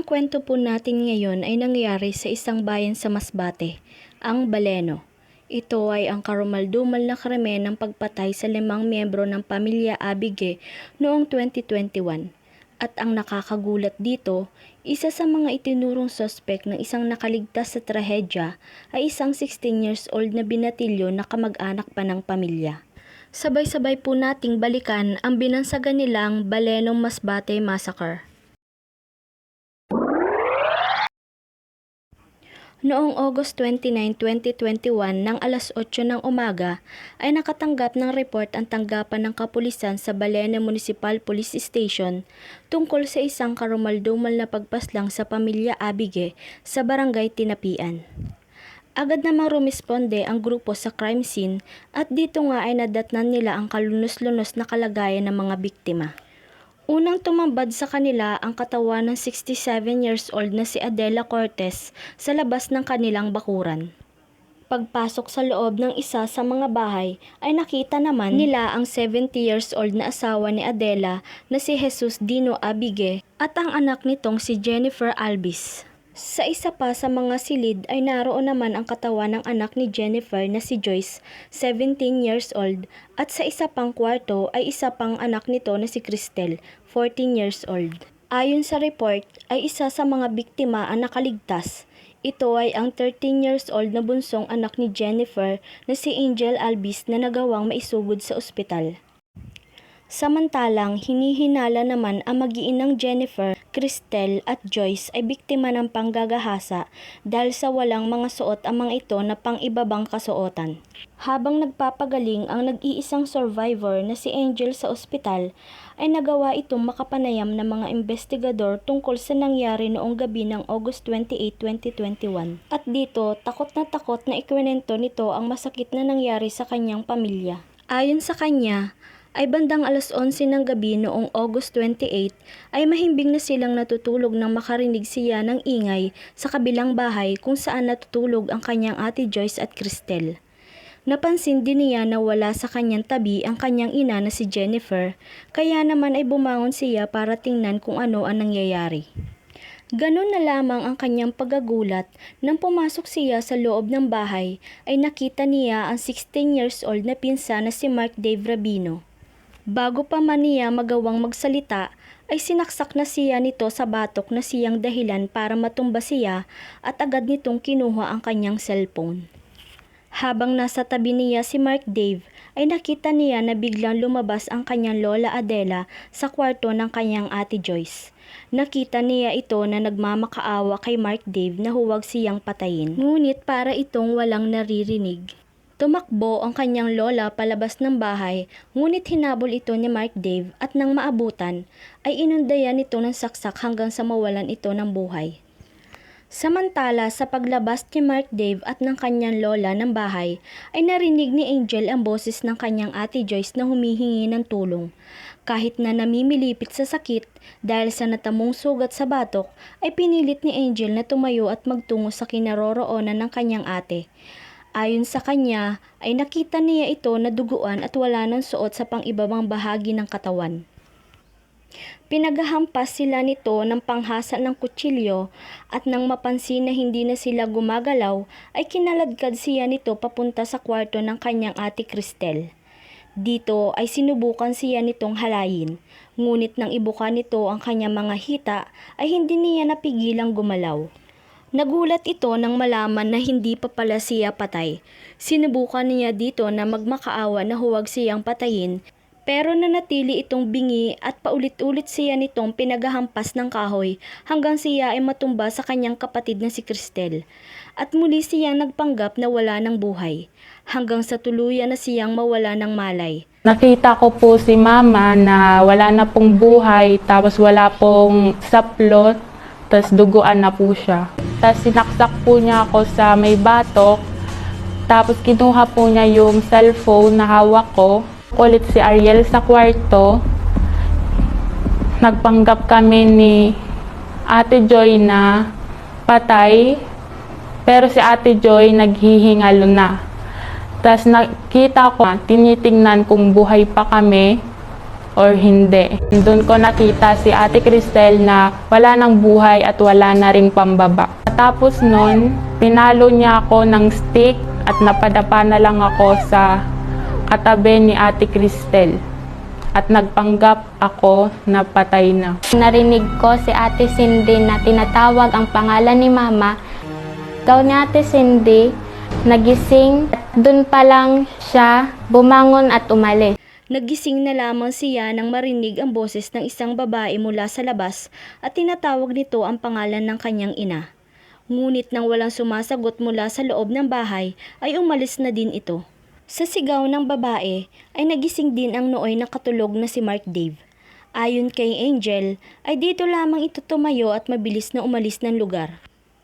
Ang kwento po natin ngayon ay nangyari sa isang bayan sa Masbate, ang Baleno. Ito ay ang karumaldumal na krimen ng pagpatay sa limang miyembro ng pamilya Abige noong 2021. At ang nakakagulat dito, isa sa mga itinurong sospek ng isang nakaligtas sa trahedya ay isang 16 years old na binatilyo na kamag-anak pa ng pamilya. Sabay-sabay po nating balikan ang binansagan nilang Balenong Masbate Massacre. Noong August 29, 2021 ng alas 8 ng umaga ay nakatanggap ng report ang tanggapan ng kapulisan sa Balena Municipal Police Station tungkol sa isang karumaldumal na pagpaslang sa pamilya Abige sa barangay Tinapian. Agad namang rumisponde ang grupo sa crime scene at dito nga ay nadatnan nila ang kalunos-lunos na kalagayan ng mga biktima. Unang tumambad sa kanila ang katawan ng 67 years old na si Adela Cortez sa labas ng kanilang bakuran. Pagpasok sa loob ng isa sa mga bahay ay nakita naman nila ang 70 years old na asawa ni Adela na si Jesus Dino Abige at ang anak nitong si Jennifer Albis. Sa isa pa sa mga silid ay naroon naman ang katawan ng anak ni Jennifer na si Joyce, 17 years old, at sa isa pang kwarto ay isa pang anak nito na si Cristel, 14 years old. Ayon sa report, ay isa sa mga biktima ang nakaligtas. Ito ay ang 13 years old na bunsong anak ni Jennifer na si Angel Albis na nagawang maisugod sa ospital. Samantalang hinihinala naman ang mag-iinang Jennifer, Cristel at Joyce ay biktima ng panggagahasa dahil sa walang mga suot ang mga ito na pang-ibabang kasuotan. Habang nagpapagaling ang nag-iisang survivor na si Angel sa ospital, ay nagawa itong makapanayam ng mga investigador tungkol sa nangyari noong gabi ng August 28, 2021. At dito, takot na takot na ikwenento nito ang masakit na nangyari sa kanyang pamilya. Ayon sa kanya, ay bandang alas 11 ng gabi noong August 28 ay mahimbing na silang natutulog nang makarinig siya ng ingay sa kabilang bahay kung saan natutulog ang kanyang ate Joyce at Cristel. Napansin din niya na wala sa kanyang tabi ang kanyang ina na si Jennifer, kaya naman ay bumangon siya para tingnan kung ano ang nangyayari. Ganon na lamang ang kanyang pagagulat nang pumasok siya sa loob ng bahay ay nakita niya ang 16 years old na pinsa na si Mark Dave Rabino. Bago pa man niya magawang magsalita, ay sinaksak na siya nito sa batok na siyang dahilan para matumba siya at agad nitong kinuha ang kanyang cellphone. Habang nasa tabi niya si Mark Dave, ay nakita niya na biglang lumabas ang kanyang lola Adela sa kwarto ng kanyang ate Joyce. Nakita niya ito na nagmamakaawa kay Mark Dave na huwag siyang patayin, ngunit para itong walang naririnig. Tumakbo ang kanyang lola palabas ng bahay, ngunit hinabol ito ni Mark Dave at nang maabutan, ay inundayan ito ng saksak hanggang sa mawalan ito ng buhay. Samantala sa paglabas ni Mark Dave at ng kanyang lola ng bahay, ay narinig ni Angel ang boses ng kanyang ate Joyce na humihingi ng tulong. Kahit na namimilipit sa sakit dahil sa natamong sugat sa batok, ay pinilit ni Angel na tumayo at magtungo sa kinaroroonan ng kanyang ate. Ayon sa kanya, ay nakita niya ito na duguan at wala ng suot sa pang-ibabang bahagi ng katawan. Pinagahampas sila nito ng panghasa ng kutsilyo at nang mapansin na hindi na sila gumagalaw ay kinaladkad siya nito papunta sa kwarto ng kanyang ate Cristel. Dito ay sinubukan siya nitong halayin, ngunit nang ibuka nito ang kanyang mga hita ay hindi niya napigilang gumalaw. Nagulat ito nang malaman na hindi pa pala siya patay. Sinubukan niya dito na magmakaawa na huwag siyang patayin pero nanatili itong bingi at paulit-ulit siya nitong pinagahampas ng kahoy hanggang siya ay matumba sa kanyang kapatid na si Cristel. At muli siyang nagpanggap na wala ng buhay, hanggang sa tuluyan na siyang mawala ng malay. Nakita ko po si mama na wala na pong buhay, tapos wala pong saplot, tapos duguan na po siya. Tapos sinaksak po niya ako sa may batok, tapos kinuha po niya yung cellphone na hawak ko. Kulit si Ariel sa kwarto. Nagpanggap kami ni Ate Joy na patay, pero si Ate Joy naghihingalo na. Tapos nakita ko, tinitingnan kung buhay pa kami. Or hindi. Doon ko nakita si Ate Cristel na wala ng buhay at wala na ring pambaba. Tapos noon, pinalo niya ako ng stick at napadapa na lang ako sa katabi ni Ate Cristel. At nagpanggap ako na patay na. Narinig ko si Ate Cindy na tinatawag ang pangalan ni Mama. Ikaw ni Ate Cindy, nagising. Doon pa lang siya bumangon at umalis. Nagising na lamang siya nang marinig ang boses ng isang babae mula sa labas at tinatawag nito ang pangalan ng kanyang ina. Ngunit nang walang sumasagot mula sa loob ng bahay ay umalis na din ito. Sa sigaw ng babae ay nagising din ang nooy nakatulog na si Mark Dave. Ayon kay Angel ay dito lamang ito tumayo at mabilis na umalis ng lugar.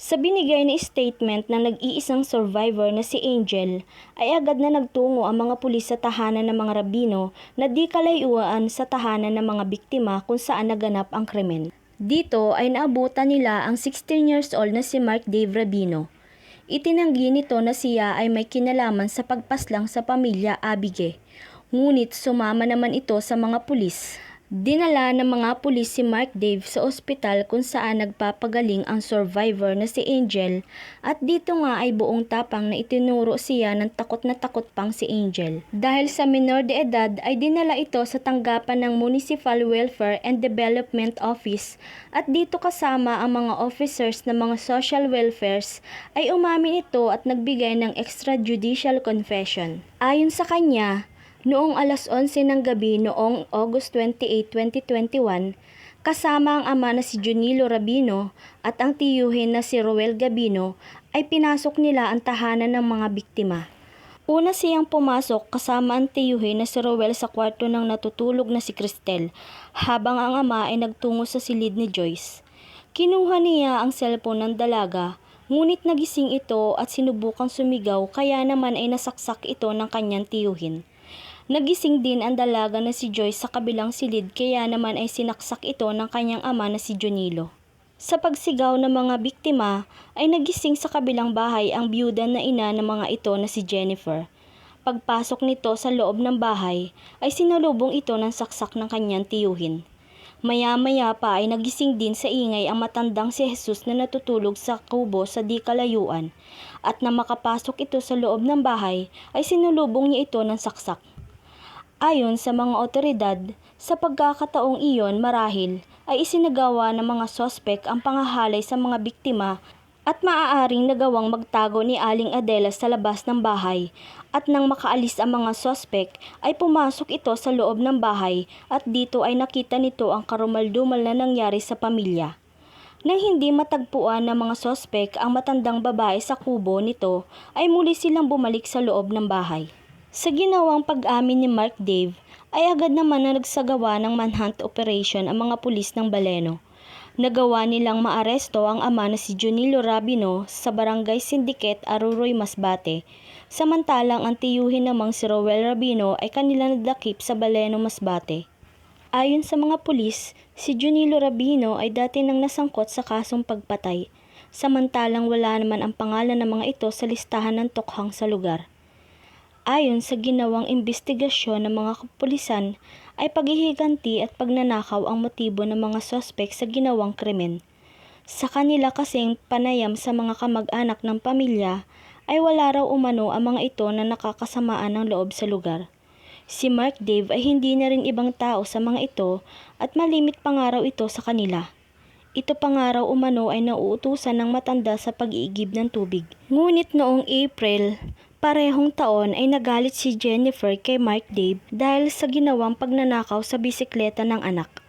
Sa binigay na statement ng nag-iisang survivor na si Angel, ay agad na nagtungo ang mga pulis sa tahanan ng mga rabino na di kalayuan sa tahanan ng mga biktima kung saan naganap ang krimen. Dito ay naabutan nila ang 16 years old na si Mark Dave Rabino. Itinanggi nito na siya ay may kinalaman sa pagpaslang sa pamilya Abige. Ngunit sumama naman ito sa mga pulis. Dinala ng mga pulis si Mark Dave sa ospital kung saan nagpapagaling ang survivor na si Angel at dito nga ay buong tapang na itinuro siya ng takot na takot pang si Angel. Dahil sa minor de edad ay dinala ito sa tanggapan ng Municipal Welfare and Development Office at dito kasama ang mga officers ng mga social welfares ay umamin ito at nagbigay ng extrajudicial confession. Ayon sa kanya, Noong alas 11 ng gabi noong August 28, 2021, kasama ang ama na si Junilo Rabino at ang tiyuhin na si Roel Gabino ay pinasok nila ang tahanan ng mga biktima. Una siyang pumasok kasama ang tiyuhin na si Roel sa kwarto ng natutulog na si Cristel habang ang ama ay nagtungo sa silid ni Joyce. Kinuha niya ang cellphone ng dalaga ngunit nagising ito at sinubukang sumigaw kaya naman ay nasaksak ito ng kanyang tiyuhin. Nagising din ang dalaga na si Joyce sa kabilang silid kaya naman ay sinaksak ito ng kanyang ama na si Junilo. Sa pagsigaw ng mga biktima ay nagising sa kabilang bahay ang biyuda na ina ng mga ito na si Jennifer. Pagpasok nito sa loob ng bahay ay sinalubong ito ng saksak ng kanyang tiyuhin. Maya-maya pa ay nagising din sa ingay ang matandang si Jesus na natutulog sa kubo sa di kalayuan at na makapasok ito sa loob ng bahay ay sinulubong niya ito ng saksak. Ayon sa mga otoridad, sa pagkakataong iyon marahil ay isinagawa ng mga sospek ang pangahalay sa mga biktima at maaaring nagawang magtago ni Aling Adela sa labas ng bahay at nang makaalis ang mga sospek ay pumasok ito sa loob ng bahay at dito ay nakita nito ang karumaldumal na nangyari sa pamilya. Nang hindi matagpuan ng mga sospek ang matandang babae sa kubo nito ay muli silang bumalik sa loob ng bahay. Sa ginawang pag-amin ni Mark Dave, ay agad naman na nagsagawa ng manhunt operation ang mga pulis ng Baleno. Nagawa nilang maaresto ang ama na si Junilo Rabino sa barangay Syndicate Aruroy, Masbate, samantalang ang tiyuhin namang si Rowel Rabino ay kanila nadakip sa Baleno, Masbate. Ayon sa mga pulis, si Junilo Rabino ay dati nang nasangkot sa kasong pagpatay, samantalang wala naman ang pangalan ng mga ito sa listahan ng tokhang sa lugar. Ayon sa ginawang investigasyon ng mga kapulisan, ay paghihiganti at pagnanakaw ang motibo ng mga sospek sa ginawang krimen. Sa kanila kasing panayam sa mga kamag-anak ng pamilya, ay wala raw umano ang mga ito na nakakasamaan ng loob sa lugar. Si Mark Dave ay hindi na rin ibang tao sa mga ito at malimit pa nga raw ito sa kanila. Ito pa nga raw umano ay nauutusan ng matanda sa pag-iigib ng tubig. Ngunit noong April, Parehong taon ay nagalit si Jennifer kay Mark Dave dahil sa ginawang pagnanakaw sa bisikleta ng anak.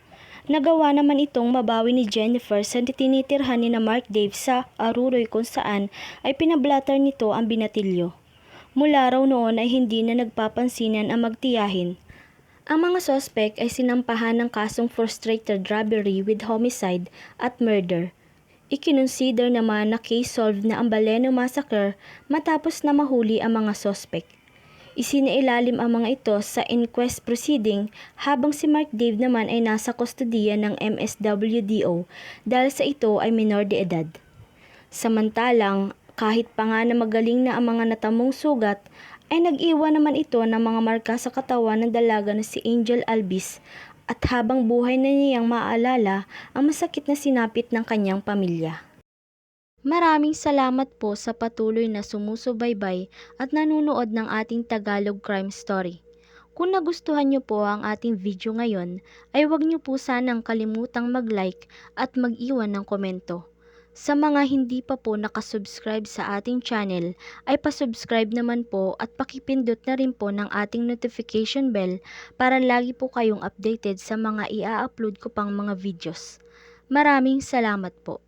Nagawa naman itong mabawi ni Jennifer sa tinitirhan ni na Mark Dave sa Aruroy kung saan ay pinablatter nito ang binatilyo. Mula raw noon ay hindi na nagpapansinan ang magtiyahin. Ang mga sospek ay sinampahan ng kasong frustrated robbery with homicide at murder. Ikinonsider naman na case solved na ang Baleno Massacre matapos na mahuli ang mga sospek. Isinailalim ang mga ito sa inquest proceeding habang si Mark Dave naman ay nasa kustodiya ng MSWDO dahil sa ito ay minor de edad. Samantalang, kahit pa nga na magaling na ang mga natamong sugat, ay nag-iwan naman ito ng mga marka sa katawan ng dalaga na si Angel Albis at habang buhay na niyang maaalala ang masakit na sinapit ng kanyang pamilya. Maraming salamat po sa patuloy na sumusubaybay at nanunood ng ating Tagalog Crime Story. Kung nagustuhan niyo po ang ating video ngayon, ay huwag niyo po sanang kalimutang mag-like at mag-iwan ng komento. Sa mga hindi pa po nakasubscribe sa ating channel, ay pasubscribe naman po at pakipindot na rin po ng ating notification bell para lagi po kayong updated sa mga ia-upload ko pang mga videos. Maraming salamat po.